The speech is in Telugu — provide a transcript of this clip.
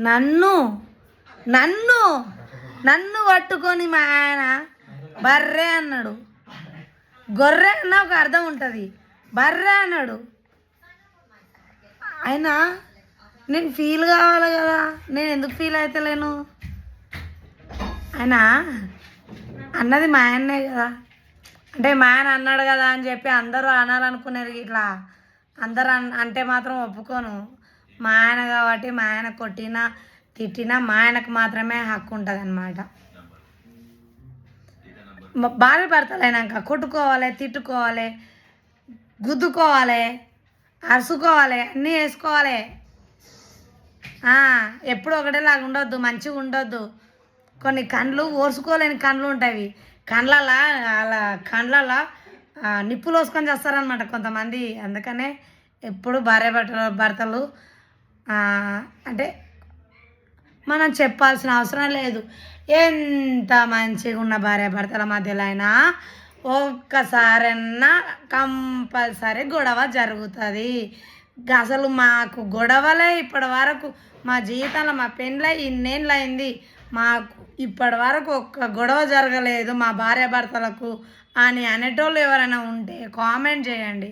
నన్ను నన్ను నన్ను పట్టుకొని మా ఆయన బర్రె అన్నాడు. గొర్రె అన్న ఒక అర్థం ఉంటుంది. బర్రె అన్నాడు. అయినా నేను ఫీల్ కావాలి కదా. నేను ఎందుకు ఫీల్ అవుతలేను ఆయన అన్నది మా ఆయన్నే కదా. అంటే మా ఆయన అన్నాడు కదా అని చెప్పి అందరూ అనాలనుకునేది ఇట్లా. అందరూ అన్- అంటే మాత్రం ఒప్పుకోను. మా ఆయన కాబట్టి మా ఆయన కొట్టినా తిట్టినా మా ఆయనకు మాత్రమే హక్కు ఉంటుంది అనమాట భార్య భర్తలైనాక కొట్టుకోవాలి తిట్టుకోవాలి గుద్దుకోవాలి అరుసుకోవాలి అన్నీ వేసుకోవాలి. ఎప్పుడు ఒకటేలాగా ఉండొద్దు మంచిగా ఉండొద్దు. కొన్ని కండ్లు ఓర్చుకోలేని కండ్లు ఉంటాయి. కండ్లలా అలా కండ్లలా నిప్పులు వేసుకొని చేస్తారనమాట కొంతమంది. అందుకనే ఎప్పుడు భార్య భర్తలు భర్తలు అంటే మనం చెప్పాల్సిన అవసరం లేదు. ఎంత మంచిగా ఉన్న భార్య భర్తల మధ్యలో అయినా ఒక్కసారన్నా కంపల్సరీ గొడవ జరుగుతుంది. అసలు మాకు గొడవలే ఇప్పటి వరకు. మా జీవితంలో మా పెళ్ళై ఇన్నేళ్ళు అయింది మాకు ఇప్పటి వరకు ఒక్క గొడవ జరగలేదు మా భార్య భర్తలకు అని అనేటోళ్ళు ఎవరైనా ఉంటే కామెంట్ చేయండి.